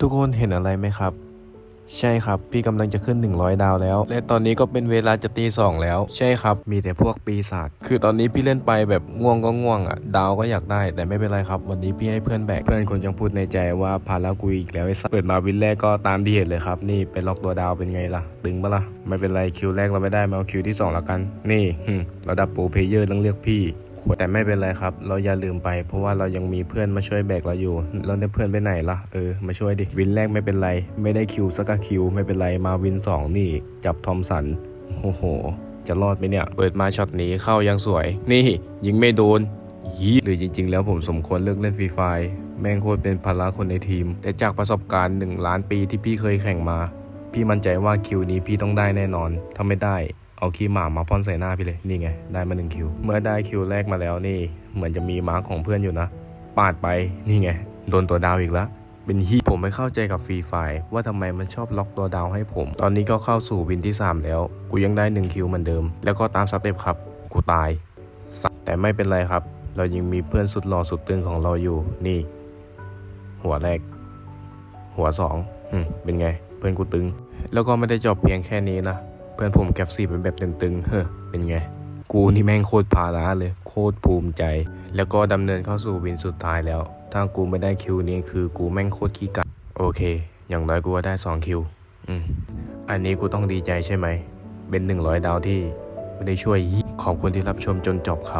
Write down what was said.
ทุกคนเห็นอะไรไหมครับ ใช่ครับ พี่กำลังจะขึ้น 100 ดาวแล้ว และตอนนี้ก็เป็นเวลาจะตีสองแล้ว ใช่ครับ มีแต่พวกปีศาจคือตอนนี้พี่เล่นไปแบบง่วงก็ง่วงอะ ดาวก็อยากได้ แต่ไม่เป็นไรครับ วันนี้พี่ให้เพื่อนแบก เพื่อนคนยังพูดในใจว่าพารากุยอีกแล้วไอ้สัสเปิดมาวินแรกก็ตามที่เห็นเลยครับ นี่ไปล็อกตัวดาวเป็นไงล่ะ ตึงปะล่ะ ไม่เป็นไรคิวแรกเราไม่ได้มาเอาคิวที่สองแล้วกัน นี่หึระดับโปรเพเยอร์ต้องเรียกพี่ แต่ไม่เป็นไรครับ เราอย่าลืมไปเพราะว่าเรายังมีเพื่อนมาช่วยแบกเราอยู่ แล้วเนี่ยเพื่อนไปไหนล่ะ เออ มาช่วยดิ วินแรกไม่เป็นไร ไม่ได้คิวสักคิว ไม่เป็นไร มาวินสองนี่ จับทอมสัน โอ้โห จะรอดไหมเนี่ย เปิดมาช็อตนี้เข้ายังสวย นี่ ยิงไม่โดนยีหรือจริง ๆ แล้วผมสมควรเลิกเล่นฟรีไฟร์แม่งโคตรเป็นภาระคนในทีม แต่จากประสบการณ์หนึ่งล้านปีที่พี่เคยแข่งมา พี่มั่นใจว่าคิวนี้พี่ต้องได้แน่นอนถ้าไม่ได้ เอาคีย์หมามาพ่นใส่หน้าพี่เลยนี่ไงได้มาหนึ่งคิว เมื่อได้คิวแรกมาแล้วนี่ เหมือนจะมีมาร์คของเพื่อนอยู่นะปาดไปนี่ไงโดนตัวดาวอีกแล้วเป็นฮีผมไม่เข้าใจกับฟรีไฟว่าทำไมมันชอบล็อกตัวดาวให้ผม ตอนนี้ก็เข้าสู่วินที่ 3 แล้ว กูยังได้ 1 คิวเหมือนเดิม แล้วก็ตามสเต็ปครับ กูตาย แต่ไม่เป็นไรครับ เรายังมีเพื่อนสุดหล่อสุดตึงของเราอยู่ นี่ หัวแรก หัวสอง อืม เป็นไง เพื่อนกูตึง แล้วก็ไม่ได้จบเพียงแค่นี้นะ เพื่อนผมแก็บสีเป็นแบบตึงๆ เฮ้อเป็นไง กูนี่แม่งโคตรพาราเลย โคตรภูมิใจ แล้วก็ดำเนินเข้าสู่วินสุดท้ายแล้ว ถ้ากูไม่ได้คิวนี้คือกูแม่งโคตรขี้กัดโอเค อย่างน้อยกูก็ได้2คิว อืม อันนี้กูต้องดีใจใช่ไหม เป็น 100 ดาวที่ไม่ได้ช่วย ขอบคุณที่รับชมจนจบครับ